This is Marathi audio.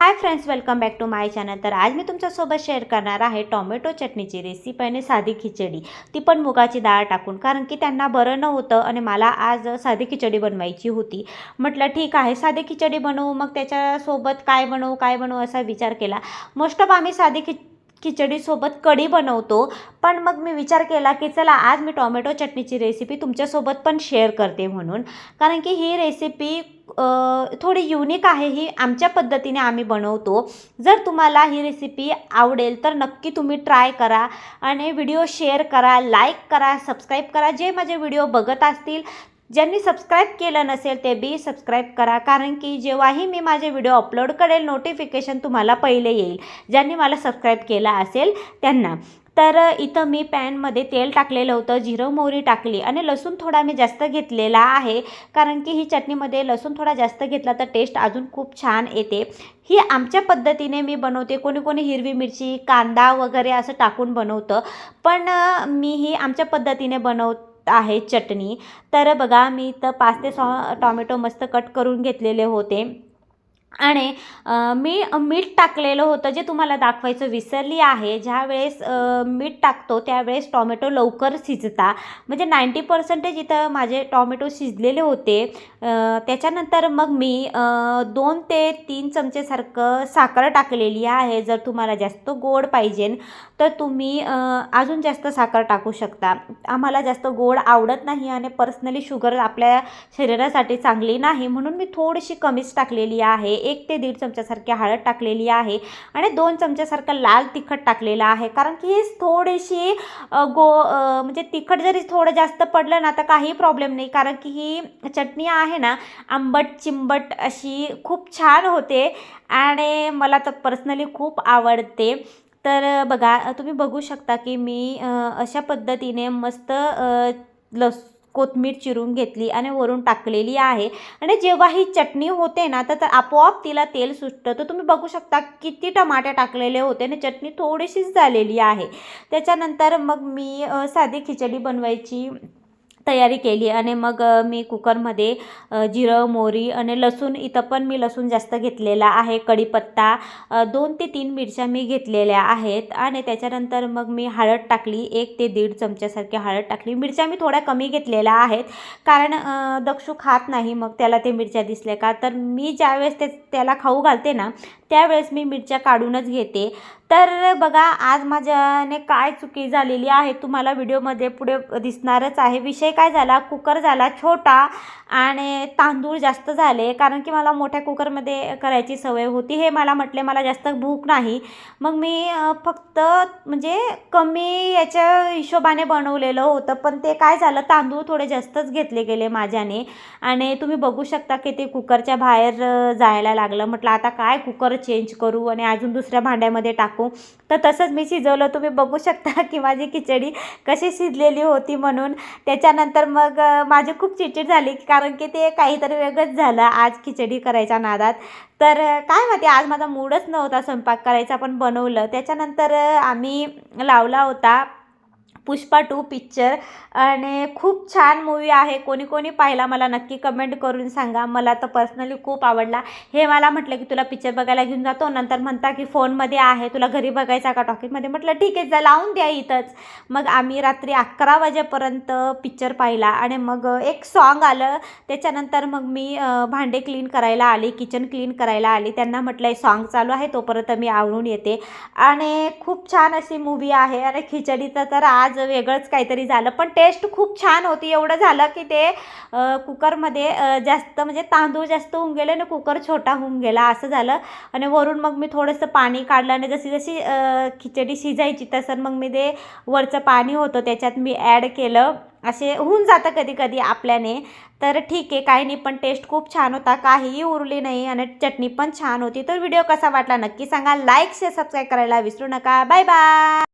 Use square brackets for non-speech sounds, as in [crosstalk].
Hi friends welcome back to my channel तर आज मी तुमच्यासोबत शेअर करणार आहे टोमॅटो चटणीची रेसिपी आणि साधी खिचडी. ती पण मुगाची डाळ टाकून कारण की त्यांना बरं नव्हतं आणि मला आज साधी खिचडी बनवायची होती. म्हटलं ठीक आहे साधी खिचडी बनवू मग त्याच्यासोबत काय बनवू काय बनवू? असा विचार केला. मोस्ट ऑफ आम्ही साधी खि खिचडीसोबत कढी बनवतो पण मग मी विचार केला की चला आज मी टोमॅटो चटणीची रेसिपी तुमच्यासोबत पण शेअर करते म्हणून. कारण की ही रेसिपी थोडी युनिक आहे ही. आमच्या पद्धतीने आम्ही बनवतो. जर तुम्हाला ही रेसिपी आवडेल तर नक्की तुम्ही ट्राय करा आणि व्हिडिओ शेअर करा लाईक करा सबस्क्राईब करा. जे माझे व्हिडिओ बघत असतील ज्यांनी सबस्क्राईब केलं नसेल ते बी सबस्क्राईब करा. कारण की जेव्हाही मी माझे व्हिडिओ अपलोड करेल नोटिफिकेशन तुम्हाला पहिले येईल. ज्यांनी मला सबस्क्राईब केलं असेल त्यांना. तर इथं मी पॅनमध्ये तेल टाकलेलं होतं जिरं मोहरी टाकली आणि लसूण थोडा मी जास्त घेतलेला आहे. कारण की ही चटणीमध्ये लसूण थोडा जास्त घेतला तर टेस्ट अजून खूप छान येते. ही आमच्या पद्धतीने मी बनवते. कोणी कोणी हिरवी मिरची कांदा वगैरे असं टाकून बनवतं. पण मी ही आमच्या पद्धतीने बनवत आहे चटणी. तर बघा मी इथं पाच ते सहा टॉमॅटो मस्त कट करून घेतलेले होते. आणि मी मीठ टाकलेलं होतं जे तुम्हाला दाखवायचं विसरली आहे. ज्या वेळेस मीठ टाकतो त्यावेळेस टॉमॅटो लवकर शिजता. म्हणजे नाईंटी पर्सेंटेज इथं माझे टॉमॅटो शिजलेले होते. त्याच्यानंतर मग मी दोन ते तीन चमचेसारखं साखर टाकलेली आहे. जर तुम्हाला जास्त गोड पाहिजे तर तुम्ही अजून जास्त साखर टाकू शकता. आम्हाला जास्त गोड आवडत नाही आणि पर्सनली शुगर आपल्या शरीरासाठी चांगली नाही म्हणून मी थोडीशी कमीच टाकलेली आहे. एक ते दीड चमच्यासारखी हळद टाकलेली आहे आणि दोन चमच्यासारखं लाल तिखट टाकलेलं आहे. कारण की ही थोडीशी गो म्हणजे तिखट जरी थोडं जास्त पडलं ना तर काही प्रॉब्लेम नाही. कारण की ही चटणी आहे ना आंबट चिंबट अशी खूप छान होते आणि मला तर पर्सनली खूप आवडते. तर बघा तुम्ही बघू शकता की मी अशा पद्धतीने मस्त लस कोथमीर चिरून घेतली आणि वरून टाकलेली आहे. आणि जेव्हा ही चटणी होते ना तर आपोआप तिला तेल सुटतं. तर तुम्ही बघू शकता किती टमाटे टाकलेले होते आणि चटणी थोडीशीच झालेली आहे. त्याच्यानंतर मग मी साधी खिचडी बनवायची. तयारी केली आणि मग मी कुकरमध्ये जिरं मोहरी आणि लसूण इथं पण मी लसूण जास्त घेतलेला आहे. कढीपत्ता दोन ते तीन मिरच्या मी घेतलेल्या आहेत आणि त्याच्यानंतर मग मी हळद टाकली एक ते दीड चमच्यासारखी हळद टाकली. मिरच्या मी थोड्या कमी घेतलेल्या आहेत कारण दक्षू खात नाही मग त्याला ते मिरच्या दिसल्या का? तर मी ज्यावेळेस ते त्याला खाऊ घालते ना त्यावेळेस मी मिरच्या काढूनच घेते. तर बघा आज माझ्याने काय चुकी झालेली आहे तुम्हाला व्हिडिओमध्ये पुढे दिसणारच आहे. विषय काय झाला? कुकर झाला छोटा आणि तांदूळ जास्त झाले. कारण की मला मोठ्या कुकरमध्ये करायची सवय होती. हे मला म्हटले मला जास्त भूक नाही. मग मी फक्त म्हणजे कमी याच्या हिशोबाने बनवलेलं होतं. पण ते काय झालं? तांदूळ थोडे जास्तच घेतले गेले माझ्याने. आणि तुम्ही बघू शकता की ते कुकरच्या बाहेर जायला लागलं. म्हटलं आता काय कुकर चेंज करू आणि अजून दुसऱ्या भांड्यामध्ये टाकू? तर तसंच मी शिजवलं. तुम्ही बघू शकता [laughs] की माझी खिचडी कशी शिजलेली होती म्हणून. त्याच्यानंतर मग माझी खूप चिडचिड झाली कारण की ते काहीतरी वेगळंच झालं आज खिचडी करायच्या नादात. तर काय माहिती आज माझा मूडच नव्हता स्वयंपाक करायचा पण बनवलं. त्याच्यानंतर आम्ही लावला होता पुष्पा टू पिक्चर. आणि खूप छान मूवी आहे. कोणी कोणी पाहिला मला नक्की कमेंट करून सांगा. मला तर पर्सनली खूप आवडला. हे मला म्हटलं की तुला पिक्चर बघायला घेऊन जातो. नंतर म्हणता की फोनमध्ये आहे. तुला घरी बघायचा का? टॉकीजमध्ये म्हटलं ठीक आहे जा लावून द्या इथंच. मग आम्ही रात्री अकरा वाजेपर्यंत पिक्चर पाहिला. आणि मग एक सॉन्ग आलं. त्याच्यानंतर मग मी भांडे क्लीन करायला आली. किचन क्लीन करायला आली. त्यांना म्हटलं सॉन्ग चालू आहे. तोपर्यंत मी आवडून येते. आणि खूप छान अशी मूवी आहे. आणि खिचडीचं तर आज वेगळंच काहीतरी झालं. पण टेस्ट खूप छान होती. एवढं झालं की ते कुकरमध्ये जास्त म्हणजे तांदूळ जास्त होऊन गेले आणि कुकर छोटा होऊन गेला. असं झालं. आणि वरून मग मी थोडंसं पाणी काढलं आणि जशी जशी खिचडी शिजायची तसं मग मी ते वरचं पाणी होतं त्याच्यात मी ॲड केलं. असे होऊन जातं कधी कधी आपल्याने. तर ठीक आहे काही नाही पण टेस्ट खूप छान होता. काहीही उरली नाही आणि चटणी पण छान होती. तर व्हिडिओ कसा वाटला नक्की सांगा. लाईक शेअर सबस्क्राईब करायला विसरू नका. Bye bye